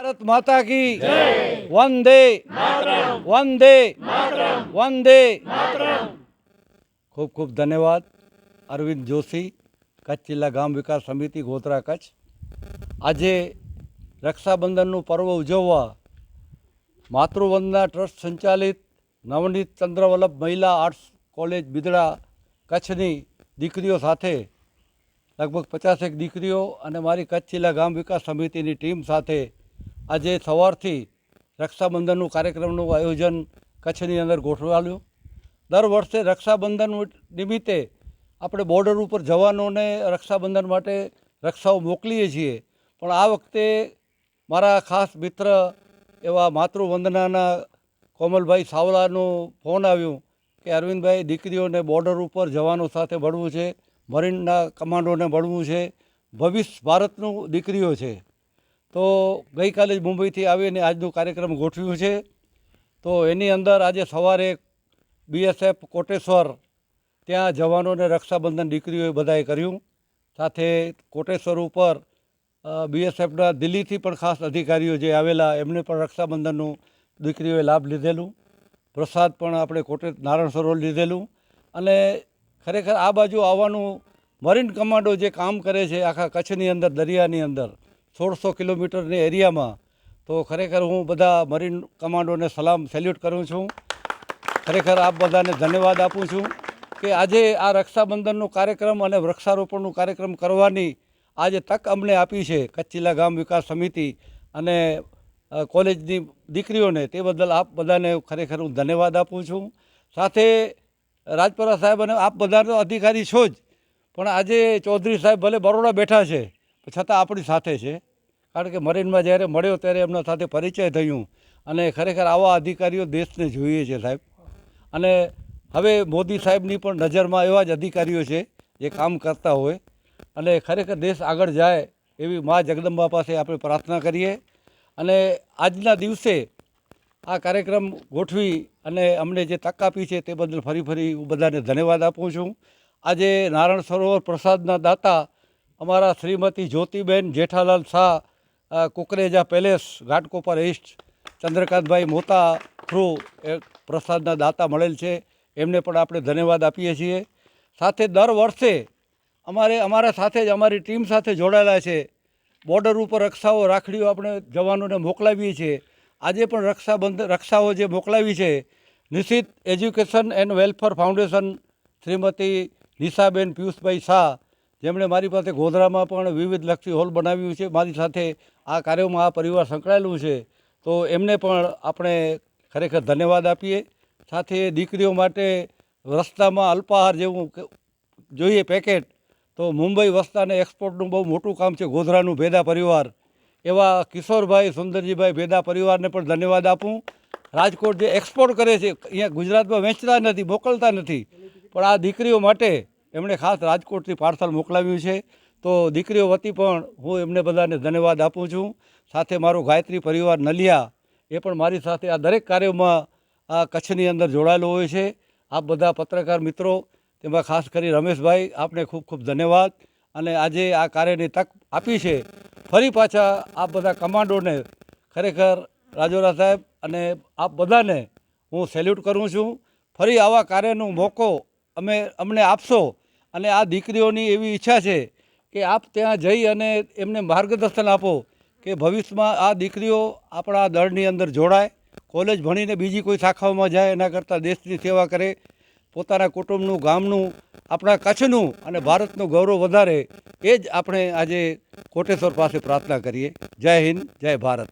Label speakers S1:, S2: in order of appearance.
S1: ભારત માતા કી. વંદે. વંદે. વંદે. ખૂબ ખૂબ ધન્યવાદ. અરવિંદ જોશી કચ્છ જિલ્લા ગામ વિકાસ સમિતિ ગોધરા કચ્છ. આજે રક્ષાબંધનનું પર્વ ઉજવવા માતૃવંદના ટ્રસ્ટ સંચાલિત નવનીત ચંદ્રવલ્લભ મહિલા આર્ટ્સ કોલેજ બિદડા કચ્છની દીકરીઓ સાથે લગભગ પચાસેક દીકરીઓ અને મારી કચ્છ જિલ્લા ગામ વિકાસ સમિતિની ટીમ સાથે આજે સવારથી રક્ષાબંધનનું કાર્યક્રમનું આયોજન કચ્છની અંદર ગોઠવાયું. દર વર્ષે રક્ષાબંધન નિમિત્તે આપણે બોર્ડર ઉપર જવાનોને રક્ષાબંધન માટે રક્ષાઓ મોકલીએ છીએ. પણ આ વખતે મારા ખાસ મિત્ર એવા માતૃવંદનાના કોમલભાઈ સાવલાનો ફોન આવ્યો કે અરવિંદભાઈ દીકરીઓને બોર્ડર ઉપર જવાનો સાથે મળવું છે, મરીનના કમાન્ડોને મળવું છે. ભવિષ્ય ભારતનું દીકરીઓ છે. તો ગઈકાલે જ મુંબઈથી આવીને આજનો કાર્યક્રમ ગોઠવ્યું છે. તો એની અંદર આજે સવારે બીએસએફ કોટેશ્વર ત્યાં જવાનોને રક્ષાબંધન દીકરીઓએ બધાએ કર્યું. સાથે કોટેશ્વર ઉપર બીએસએફના દિલ્હીથી પણ ખાસ અધિકારીઓ જે આવેલા, એમને પણ રક્ષાબંધનનું દીકરીઓએ લાભ લીધેલું. પ્રસાદ પણ આપણે કોટે, નારાયણ સરોવર લીધેલું. અને ખરેખર આ બાજુ આવવાનું મરીન કમાન્ડો જે કામ કરે છે આખા કચ્છની અંદર, દરિયાની અંદર સોળસો કિલોમીટરની એરિયામાં. તો ખરેખર હું બધા મરીન કમાન્ડોને સલામ, સેલ્યુટ કરું છું. ખરેખર આપ બધાને ધન્યવાદ આપું છું કે આજે આ રક્ષાબંધનનો કાર્યક્રમ અને વૃક્ષારોપણનો કાર્યક્રમ કરવાની આજે તક અમને આપી છે કચ્છ જિલ્લા ગામ વિકાસ સમિતિ અને કોલેજની દીકરીઓને. તે બદલ આપ બધાને ખરેખર હું ધન્યવાદ આપું છું. સાથે રાજપરા સાહેબ અને આપ બધા તો અધિકારી છો જ. પણ આજે ચૌધરી સાહેબ ભલે બરોડા બેઠા છે છતાં આપણી સાથે છે. કારણ કે મરીનમાં જ્યારે મળ્યો ત્યારે એમના સાથે પરિચય થયું. અને ખરેખર આવા અધિકારીઓ દેશને જોઈએ છે સાહેબ. અને હવે મોદી સાહેબની પણ નજરમાં એવા જ અધિકારીઓ છે જે કામ કરતા હોય. અને ખરેખર દેશ આગળ જાય એવી મા જગદંબા પાસે આપણે પ્રાર્થના કરીએ. અને આજના દિવસે આ કાર્યક્રમ ગોઠવી અને અમને જે તક આપી છે તે બદલ ફરી ફરી હું બધાને ધન્યવાદ આપું છું. આજે નારાયણ સરોવર પ્રસાદના દાતા અમારા Shrimati Jyotiben Jethalal Shah Kukreja palace Ghatkopar east, Chandrakantbhai Mota through એ પ્રસાદના દાતા મળેલ છે. એમને પણ આપણે ધન્યવાદ આપીએ છીએ. સાથે દર વર્ષે અમારે, અમારા સાથે જ, અમારી ટીમ સાથે જોડાયેલા છે. બોર્ડર ઉપર રક્ષાઓ રાખડીઓ આપણે જવાનોને મોકલાવીએ છીએ. આજે પણ રક્ષાબંધ, રક્ષાઓ જે મોકલાવી છે, Nishchit Education and Welfare Foundation Shrimati Nishaben Piyushbhai Shah જેમણે મારી પાસે ગોધરામાં પણ વિવિધ લક્ષી હોલ બનાવ્યું છે, મારી સાથે આ કાર્યોમાં આ પરિવાર સંકળાયેલું છે, તો એમને પણ આપણે ખરેખર ધન્યવાદ આપીએ. સાથે દીકરીઓ માટે રસ્તામાં અલ્પાહાર જેવું જોઈએ પેકેટ, તો મુંબઈ વસ્તાને એક્સપોર્ટનું બહુ મોટું કામ છે ગોધરાનું ભેદા પરિવાર. એવા કિશોરભાઈ, સુંદરજીભાઈ ભેદા પરિવારને પણ ધન્યવાદ આપું. રાજકોટ જે એક્સપોર્ટ કરે છે, અહીંયા ગુજરાતમાં વેચતા નથી, મોકલતા નથી, પણ આ દીકરીઓ માટે એમણે ખાસ રાજકોટથી પાર્સલ મોકલાવ્યું છે. તો દીકરીઓ વતી પણ હું એમને બધાને ધન્યવાદ આપું છું. સાથે મારો ગાયત્રી પરિવાર નલિયા એ પણ મારી સાથે આ દરેક કાર્યોમાં આ કચ્છની અંદર જોડાયેલો હોય છે. આપ બધા પત્રકાર મિત્રો, તેમાં ખાસ કરી રમેશભાઈ, આપને ખૂબ ખૂબ ધન્યવાદ. અને આજે આ કાર્યની તક આપી છે. ફરી પાછા આપ બધા કમાન્ડોને ખરેખર રાજોરા સાહેબ અને આપ બધાને હું સેલ્યુટ કરું છું. ફરી આવા કાર્યનો મોકો અમે અમને આપશો. અને આ દીકરીઓની એવી ઈચ્છા છે કે આપ ત્યાં જઈ અને એમને માર્ગદર્શન આપો કે ભવિષ્યમાં આ દીકરીઓ આપણા દળની અંદર જોડાય, કોલેજ ભણીને બીજી કોઈ શાખાઓમાં જાય, એના કરતાં દેશની સેવા કરે, પોતાના કુટુંબનું, ગામનું, આપણા કચ્છનું અને ભારતનું ગૌરવ વધારે, એ જ આપણે આજે કોટેશ્વર પાસે પ્રાર્થના કરીએ. જય હિન્દ, જય ભારત.